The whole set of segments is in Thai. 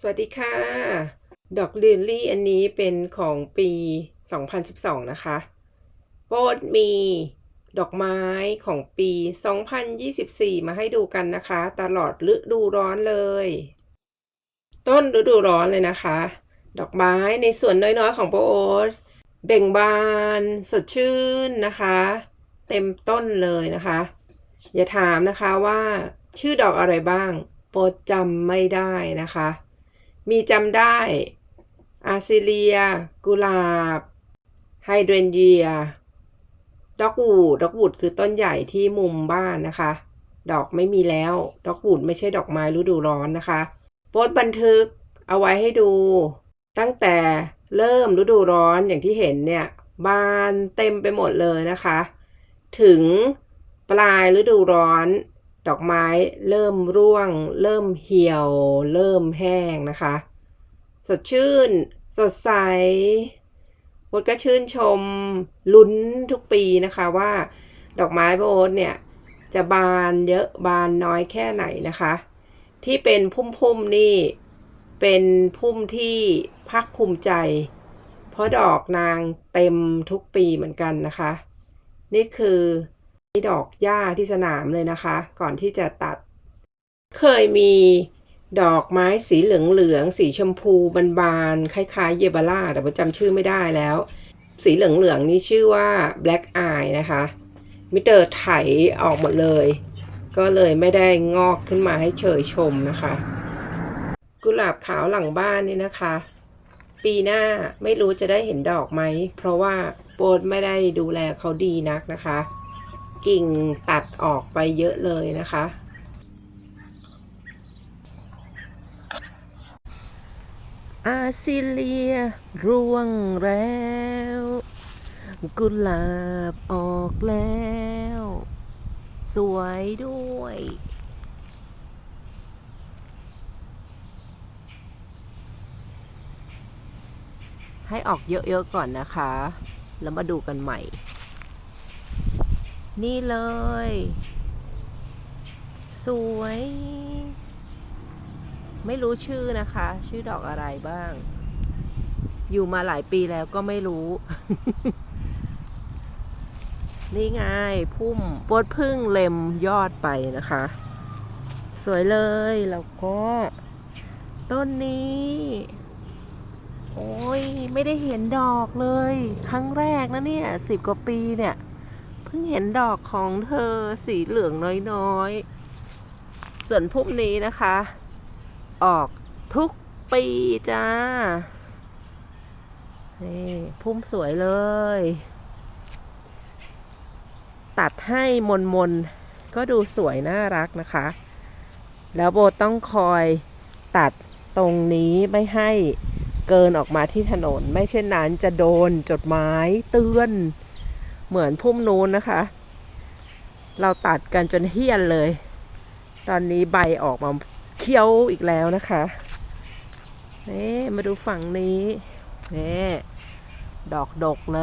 สวัสดีค่ะ ดอกลิลลี่อันนี้เป็นของปี 2012 นะคะโปรดมีดอกไม้ของปี 2024 มาให้ดูกันนะคะ ตลอดฤดูร้อนเลย ต้นฤดูร้อนเลยนะคะ ดอกไม้ในส่วนน้อยๆของโปรโอ๊ตเบ่งบานสดชื่นนะคะ เต็มต้นเลยนะคะ อย่าถามนะคะว่าชื่อดอกอะไรบ้าง โปรดจำไม่ได้นะคะ มีจำได้ อาซิเลีย กุหลาบ ไฮเดรนเยีย ดอกวูด ดอกวูดคือต้นใหญ่ที่มุมบ้านนะคะ ดอกไม่มีแล้ว ดอกวูดไม่ใช่ดอกไม้ฤดูร้อนนะคะ โพสต์บันทึกเอาไว้ให้ดู ตั้งแต่เริ่มฤดูร้อนอย่างที่เห็นเนี่ยบานเต็มไปหมดเลยนะคะ ถึงปลายฤดูร้อน ดอกไม้เริ่มร่วง เริ่มเหี่ยว เริ่มแห้งนะคะ สดชื่น สดใสโบ๊ทก็ชื่นชมลุ้นทุกปีนะคะว่า ดอกไม้โบ๊ทเนี่ย จะบานเยอะบานน้อยแค่ไหนนะคะ ที่เป็นพุ่มๆนี่ เป็นพุ่มที่ภาคภูมิใจ เพราะดอกนางเต็มทุกปีเหมือนกันนะคะ นี่คือ ดอกหญ้าที่สนามเลยนะคะ ก่อนที่จะตัด เคยมีดอกไม้สีเหลืองๆสีชมพูบานๆคล้ายๆ เยบาร่าแต่ผมจำชื่อไม่ได้แล้ว สีเหลืองๆนี่ชื่อว่า black eye นะคะมิเตอร์ไถออกหมดเลย ก็เลยไม่ได้งอกขึ้นมาให้เชยชมนะคะ กุหลาบขาวหลังบ้านนี่นะคะ ปีหน้าไม่รู้จะได้เห็นดอกไหม เพราะว่าโปรดไม่ได้ดูแลเขาดีนักนะคะ กิ่งตัดออกไปเยอะเลยนะคะ อาซิเลียร่วงแล้ว กุหลาบออกแล้ว สวยด้วยให้ออกเยอะๆก่อนนะคะ แล้วมาดูกันใหม่ นี่เลย สวย ไม่รู้ชื่อนะคะ ชื่อดอกอะไรบ้าง อยู่มาหลายปีแล้วก็ไม่รู้ นี่ไง พุ่มปดพึ่งเล็มยอดไปนะคะ สวยเลย แล้วก็ ต้นนี้โอ้ยไม่ได้เห็นดอกเลย ครั้งแรกนะเนี่ยสิบกว่าปีเนี่ย เพิ่งเห็นดอกของเธอสีเหลืองน้อยๆ ส่วนพุ่มนี้นะคะ ออกทุกปีจ้า นี่พุ่มสวยเลย ตัดให้มนมนๆก็ดูสวยน่ารักนะคะ แล้วโบต้องคอยตัดตรงนี้ไม่ให้เกินออกมาที่ถนน ไม่เช่นนั้นจะโดนจดหมายเตือน เหมือนพุ่มนู้นนะคะ เราตัดกันจนเฮี้ยนเลย ตอนนี้ใบออกมาเขียวอีกแล้วนะคะนี่มาดูฝั่งนี้นี่ดอกดกเล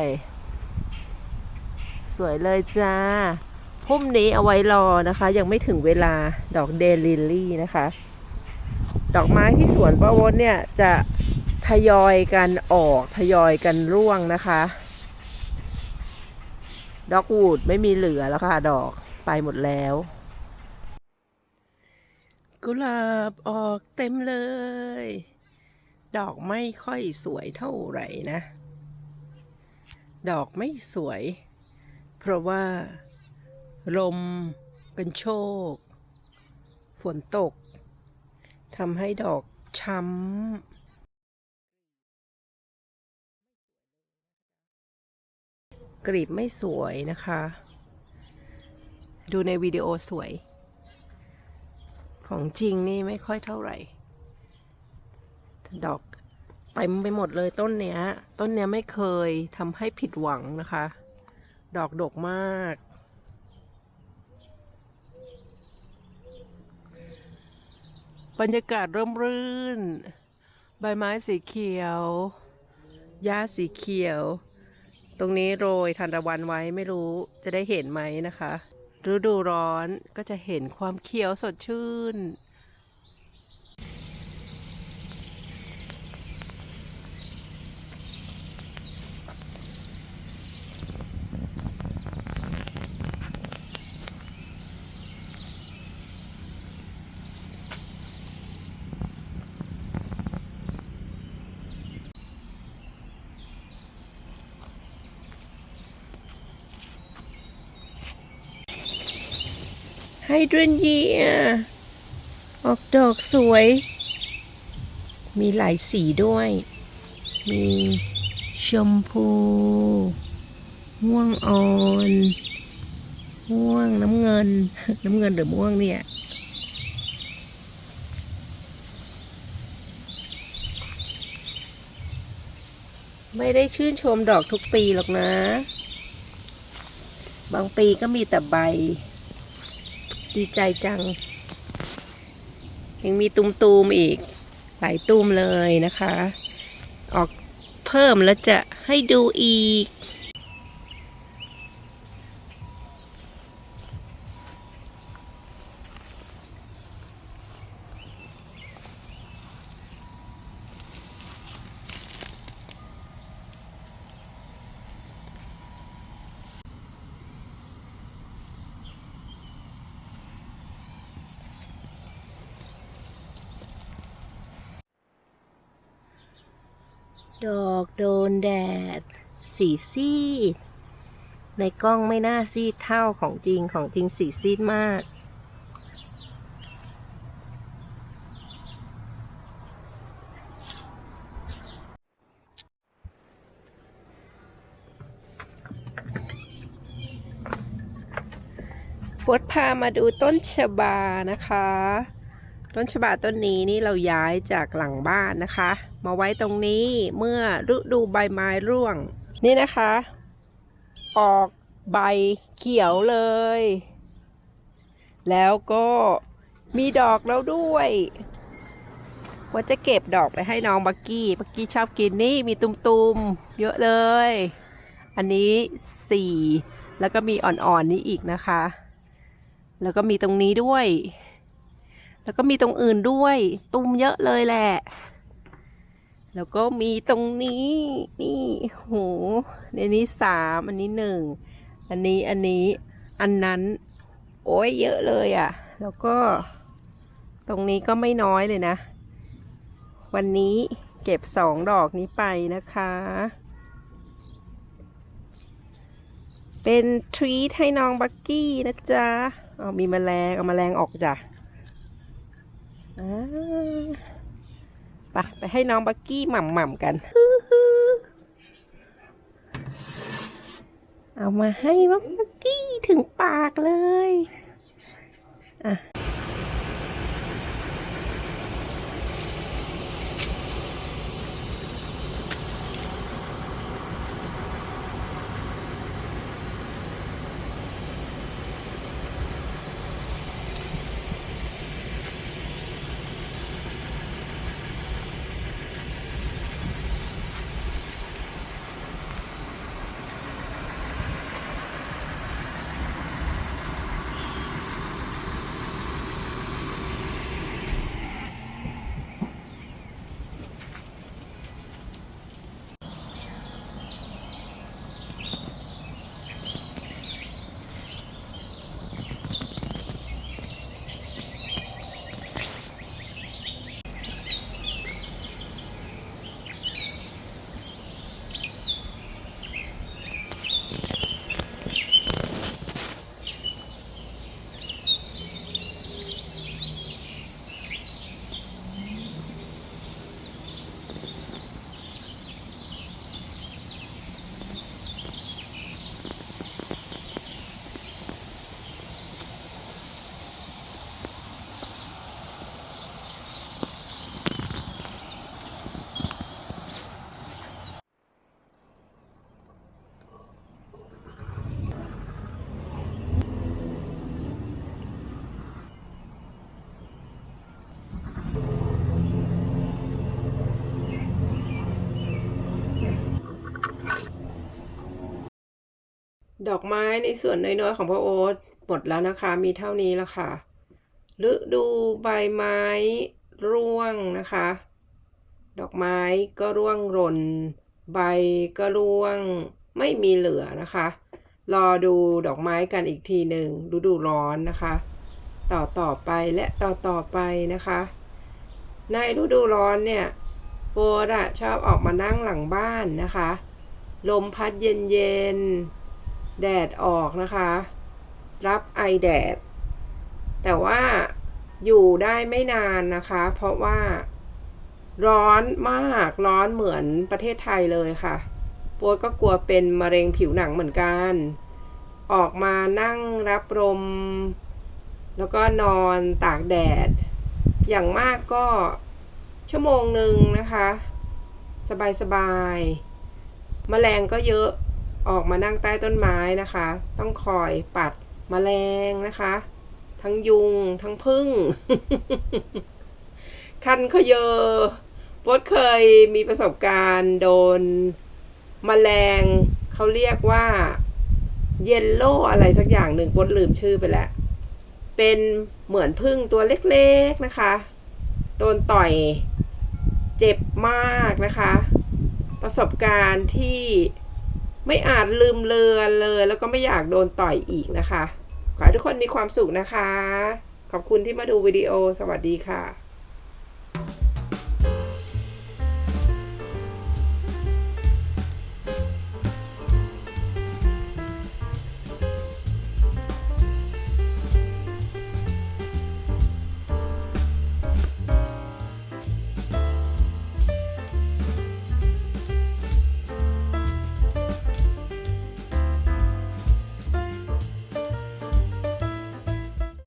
ย สวยเลยจ้า พุ่มนี้เอาไว้รอนะคะ ยังไม่ถึงเวลาดอกเดลิลลี่นะคะ ดอกไม้ที่สวนป้าวดเนี่ยจะทยอยกันออกทยอยกันร่วงนะคะ ดอกวูดไม่มีเหลือแล้วค่ะดอกไปหมดแล้ว กุหลาบออกเต็มเลย ดอกไม่ค่อยสวยเท่าไหร่นะ ดอกไม่สวย เพราะว่าลมกันโชก ฝนตกทำให้ดอกช้ำ กลีบไม่สวยนะคะ ดูในวิดีโอสวย ของจริงนี่ไม่ค่อยเท่าไหร่ ดอกเต็มไปหมดเลยต้นเนี้ย ต้นเนี้ยไม่เคยทำให้ผิดหวังนะคะ ดอกดกมาก บรรยากาศร่มรื่น ใบไม้สีเขียว หญ้าสีเขียว ตรงนี้โรยทานตะวันไว้ไม่รู้จะได้เห็นไหมนะคะ ฤดูร้อนก็จะเห็นความเขียวสดชื่น ไฮเดรนเยียออกดอกสวย มีหลายสีด้วย มีชมพู ม่วงอ่อน ม่วงน้ำเงิน น้ำเงินหรือม่วงเนี่ยไม่ได้ชื่นชมดอกทุกปีหรอกนะ บางปีก็มีแต่ใบ ดีใจจัง ยังมีตุมๆอีก หลายตุมเลยนะคะ ออกเพิ่มแล้วจะให้ดูอีก ดอกโดนแดด สีซีด ในกล้องไม่น่าซีดเท่าของจริงของจริงสีซีดมากปวดพามาดูต้นชบานะคะ ต้นฉบาต้นนี้นี่เราย้ายจากหลังบ้านนะคะ มาไว้ตรงนี้เมื่อฤดูใบไม้ร่วง นี่นะคะ ออกใบเขียวเลย แล้วก็มีดอกแล้วด้วยว่าจะเก็บดอกไปให้น้องบักกี้บักกี้ชอบกินนี่มีตุมๆ เยอะเลย อันนี้สี่แล้วก็มีอ่อนๆนี้อีกนะคะ แล้วก็มีตรงนี้ด้วย แล้วก็มีตรงอื่นด้วย ตุ่มเยอะเลยแหละ แล้วก็มีตรงนี้ นี่โหในนี้สามอันนี้หนึ่งอันนี้อันนี้อันนั้น โอ้ยเยอะเลยอะ่ะ แล้วก็ ตรงนี้ก็ไม่น้อยเลยนะ วันนี้เก็บสองดอกนี้ไปนะคะ เป็นทรีทให้น้องบักกี้นะจ๊ะเอามีแมลงเอาแมลงออกจ้ะอ่า ปไปให้น้องบักกี้หม่ำหม่ำกัน เอามาให้บักกี้ถึงปากเลย อะ ดอกไม้ในส่วนน้อยๆของพ่อโอ๊ตหมดแล้วนะคะ มีเท่านี้แล้วค่ะฤดูใบไม้ร่วงนะคะ ดอกไม้ก็ร่วงหล่น ใบก็ร่วงไม่มีเหลือนะคะ รอดูดอกไม้กันอีกทีหนึ่งฤดูร้อนนะคะ ต่อต่อไปและต่อต่อไปนะคะ ในฤดูร้อนเนี่ยโบดอะชอบออกมานั่งหลังบ้านนะคะ ลมพัดเย็นๆ แดดออกนะคะ รับไอแดด แต่ว่าอยู่ได้ไม่นานนะคะ เพราะว่าร้อนมากร้อนเหมือนประเทศไทยเลยค่ะป๊ดก็กลัวเป็นมะเร็งผิวหนังเหมือนกัน ออกมานั่งรับลมแล้วก็นอนตากแดด อย่างมากก็ชั่วโมงหนึ่งนะคะ สบายๆแมลงก็เยอะ ออกมานั่งใต้ต้นไม้นะคะ ต้องคอยปัดแมลงนะคะ ทั้งยุง ทั้งพึ่ง คันเขาเยอปดเคยมีประสบการณ์โดนแมลงเขาเรียกว่าเยลโล่อะไรสักอย่างหนึ่งปดลืมชื่อไปแล้ว เป็นเหมือนพึ่งตัวเล็กๆนะคะ โดนต่อยเจ็บมากนะคะ ประสบการณ์ที่ ไม่อาจลืมเลือนเลย แล้วก็ไม่อยากโดนต่อยอีกนะคะ ขอให้ทุกคนมีความสุขนะคะ ขอบคุณที่มาดูวิดีโอ สวัสดีค่ะ